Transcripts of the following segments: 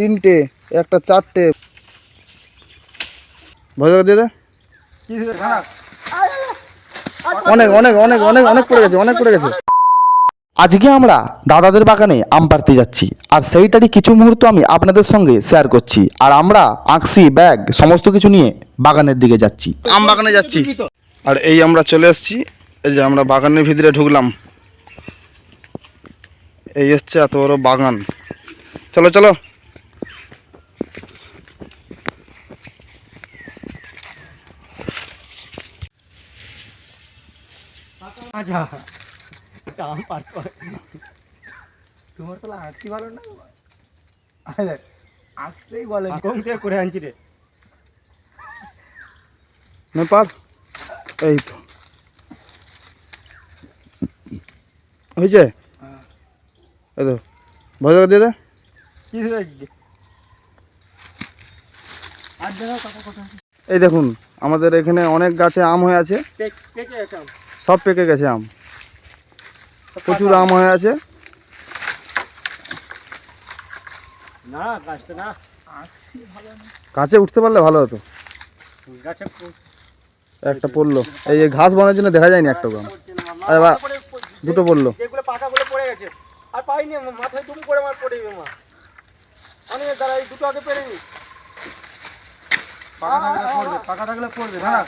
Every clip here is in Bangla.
তিনটে একটা চারটে। ভয় দিয়ে দে অনেক অনেক অনেক অনেক অনেক পড়ে গেছে অনেক পড়ে গেছে। আজকে আমরা দাদাদের বাগানে আম পাড়তে যাচ্ছি আর সেইটারই কিছু মুহূর্ত আমি আপনাদের সঙ্গে শেয়ার করছি আর আমরা আঁকসি ব্যাগ সমস্ত কিছু নিয়ে বাগানের দিকে যাচ্ছি। আম বাগানে যাচ্ছি। আর এই আমরা চলে এসেছি এই যে আমরা বাগানের ভিতরে ঢুকলাম। এই হচ্ছে এত বড় বাগান। চলো চলো। আচ্ছা। আম তোমার তো ভালো না? আরে আঁকতেই বলে কম থেকে করে আনছি রে। এই তো। হয়েছে? এই তো। ভয় দিয়ে দে কি হয়েছে? আর দেখো কাকা কথা এই দেখুন আমাদের এখানে অনেক গাছে আম হয়ে আছে। সব পেকে গেছে আম। প্রচুর আম হয়ে আছে। না গাছটা না। আঁকছি ভালো না গাছে উঠতে পারলে ভালো হতো। একটা পড়ল। এই যে ঘাস বানার জন্য দেখা যায়নি একটা গ্রাম দুটো পড়ল। পড়ে গেছে। আর পাইনি মাথায় দুম করে আমার পড়ে মা। অনেক দাঁড়া এই দুটো আগে পেরে নি। পাকা থাকলে পড়বে পাকা থাকলে পড়বে দাঁড়া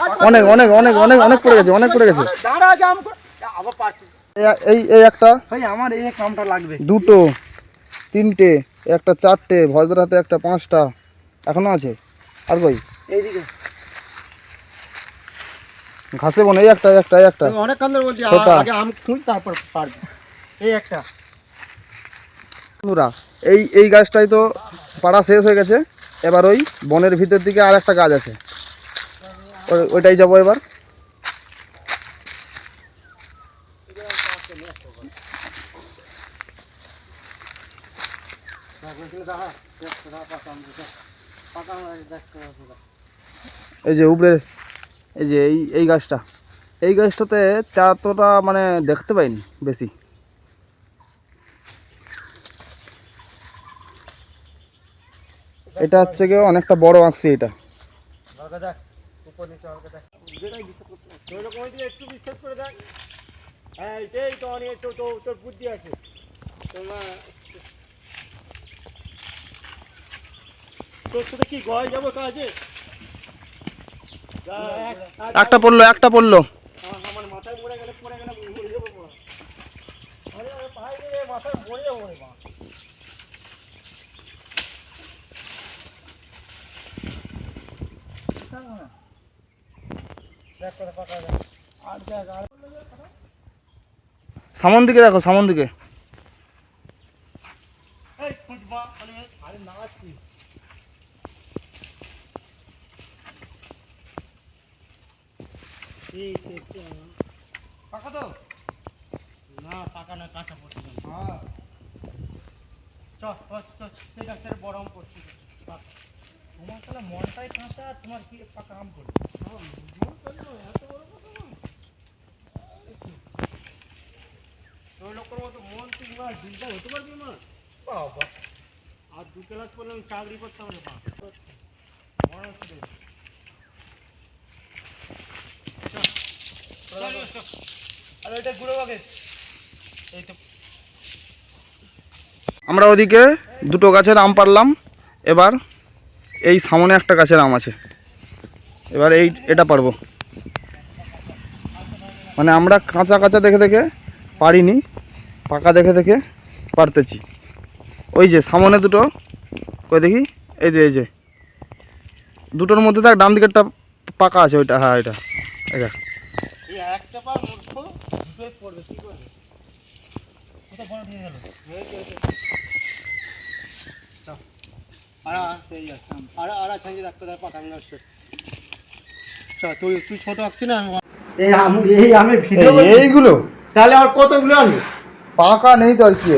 অনেক অনেক অনেক অনেক অনেক পড়ে গেছে অনেক পড়ে গেছে। এই- এই একটা? ভাই আমার এই কামটা লাগবে। দুটো তিনটে একটা চারটে ভদ্র হাতে একটা পাঁচটা এখনও আছে? আর কই? এইদিকে। ঘাসে বনে এই একটা একটা এই একটা। অনেক কান্দর বলছি আগে আম খুঁজ তারপর পারবে। এই একটা। বন্ধুরা এই এই গাছটাই তো পাড়া শেষ হয়ে গেছে। এবার ওই বনের ভিতর দিকে আর একটা গাছ আছে। ওইটাই যাব এবার। এই যে উপরে, এই যে এই এই গাছটা। এই গাছটাতে চাতটা মানে দেখতে পাইনি বেশি। এটা হচ্ছে গিয়ে অনেকটা বড় আঁকছি এটা। উপর নিচে হালকা দেখ। যেটাই বিশ্বাস করতে না। রকম হয়েছে একটু বিশ্বাস করে দেখ। হ্যাঁ এটাই তো অনেক তো তো তোর বুদ্ধি আছে। তোমার তোর সাথে কি গয় যাব কাজে যা, এক- এক- একটা পড়ল একটা পড়ল। আমার- আমার মাথায় পড়ে গেলে পড়ে গেলে মরে যাব মা। আরে আরে ভাই রে মাথায় মরে যাব রে মা। দেখ করে পাকা দেখ আর দেখ আর সামন দিকে দেখো সামন দিকে না পাকা না কাঁচা পড়ছে চ গাছের পড়ছে। তোমার তাহলে মনটাই কাঁচা আর তোমার কি পাকা আম পড়ছে তোর লোকের মতো মন তুই মা দিনটা হতে পারবি বাবা। আর দু ক্লাস পরে আমি চাকরি করতাম রে মা মনে হচ্ছে রে। চল, চল, চল। আর ওইটা গুঁড়ো বাগে এই তো। আমরা ওদিকে দুটো গাছের আম পারলাম এবার এই সামনে একটা গাছের আম আছে। এবার এই, এটা পারব। মানে আমরা কাঁচা কাঁচা দেখে দেখে পারিনি, পাকা দেখে দেখে পারতেছি। ওই যে সামনে দুটো, ওই দেখি, এই যে এই যে। দুটোর মধ্যে দেখ, ডান দিকেরটা পাকা আছে, ওইটা হ্যাঁ এটা। এটা এইগুলো? তাহলে আর কতগুলো আমি পাকা নেই তো আর কি?